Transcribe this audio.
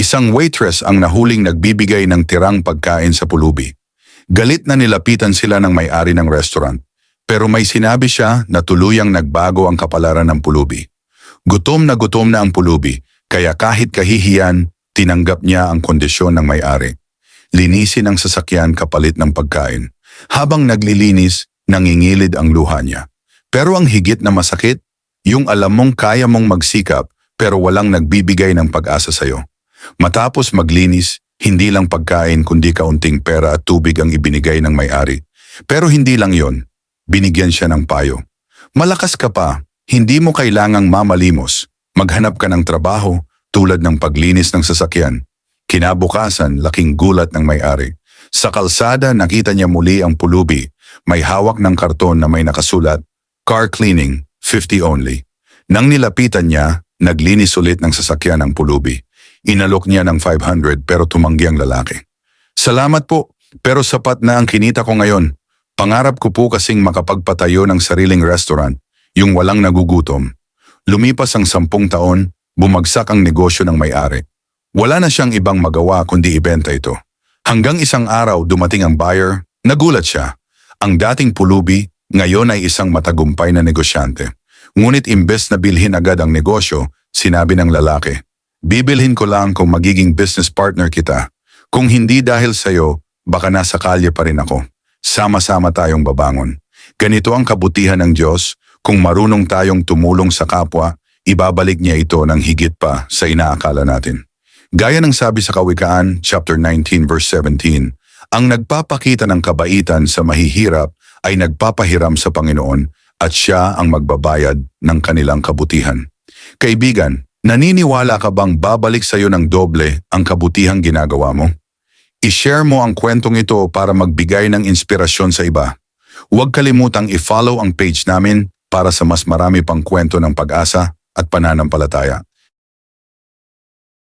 Isang waitress ang nahuling nagbibigay ng tirang pagkain sa pulubi. Galit na nilapitan sila ng may-ari ng restaurant. Pero may sinabi siya na tuluyang nagbago ang kapalaran ng pulubi. Gutom na gutom na ang pulubi, kaya kahit kahihiyan, tinanggap niya ang kondisyon ng may-ari. Linisin ang sasakyan kapalit ng pagkain. Habang naglilinis, nangingilid ang luha niya. Pero ang higit na masakit, yung alam mong kaya mong magsikap pero walang nagbibigay ng pag-asa sa'yo. Matapos maglinis, hindi lang pagkain kundi kaunting pera at tubig ang ibinigay ng may-ari. Pero hindi lang yon, binigyan siya ng payo. Malakas ka pa, hindi mo kailangang mamalimos. Maghanap ka ng trabaho tulad ng paglinis ng sasakyan. Kinabukasan, laking gulat ng may-ari. Sa kalsada, nakita niya muli ang pulubi. May hawak ng karton na may nakasulat, Car Cleaning, 50 only. Nang nilapitan niya, naglinis ulit ng sasakyan ang pulubi. Inalok niya ng 500 pero tumanggi ang lalaki. Salamat po, pero sapat na ang kinita ko ngayon. Pangarap ko po kasing makapagpatayo ng sariling restaurant, yung walang nagugutom. Lumipas ang sampung taon, bumagsak ang negosyo ng may-ari. Wala na siyang ibang magawa kundi ibenta ito. Hanggang isang araw dumating ang buyer, nagulat siya. Ang dating pulubi, ngayon ay isang matagumpay na negosyante. Ngunit imbes na bilhin agad ang negosyo, sinabi ng lalaki, Bibilhin ko lang kung magiging business partner kita. Kung hindi dahil sa'yo, baka nasa kalye pa rin ako. Sama-sama tayong babangon. Ganito ang kabutihan ng Diyos, kung marunong tayong tumulong sa kapwa, ibabalik niya ito ng higit pa sa inaakala natin. Gaya ng sabi sa Kawikaan, chapter 19 verse 17, ang nagpapakita ng kabaitan sa mahihirap ay nagpapahiram sa Panginoon at siya ang magbabayad ng kanilang kabutihan. Kaibigan, naniniwala ka bang babalik sa iyo ng doble ang kabutihang ginagawa mo? I-share mo ang kwentong ito para magbigay ng inspirasyon sa iba. Huwag kalimutang i-follow ang page namin para sa mas marami pang kwento ng pag-asa at pananampalataya.